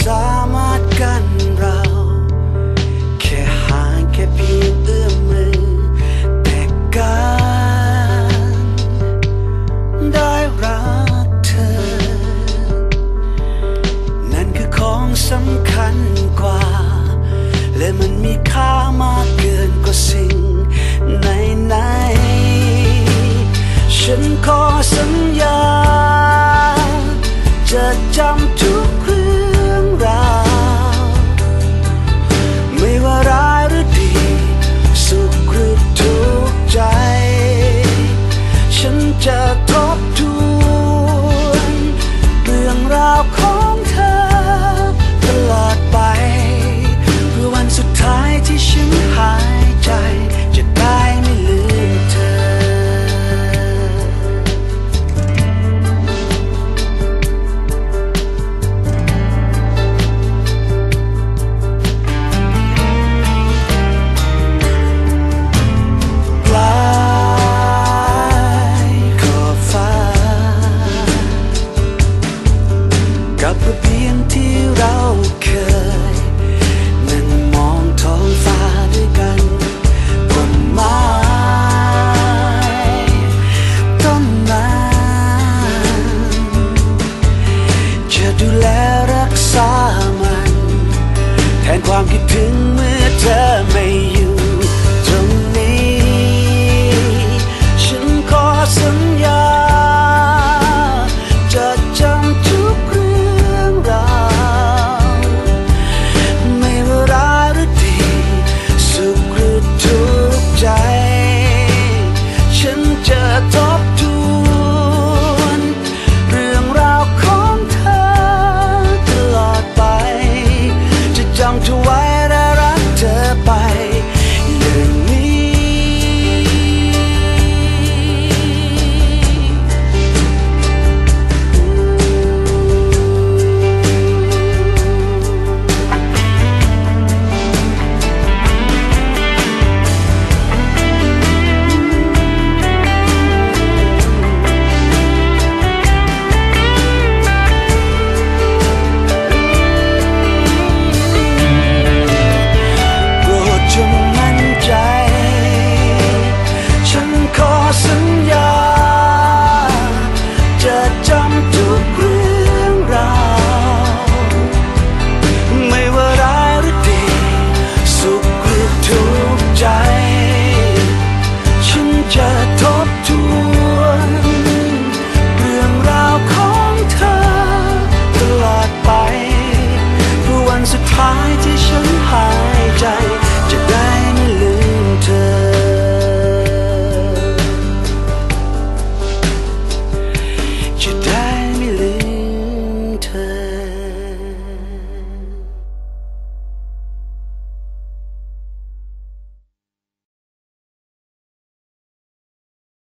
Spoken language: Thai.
สามารถกันเรา แค่ห่างแค่เพียงเอื้อมมือ แต่การได้รักเธอ นั่นคือของสำคัญกว่า และมันมีค่ามากเกินกว่าสิ่งไหนไหนๆฉันขอสัญญา จะจำทุก about ับระเบียงที่เราเคย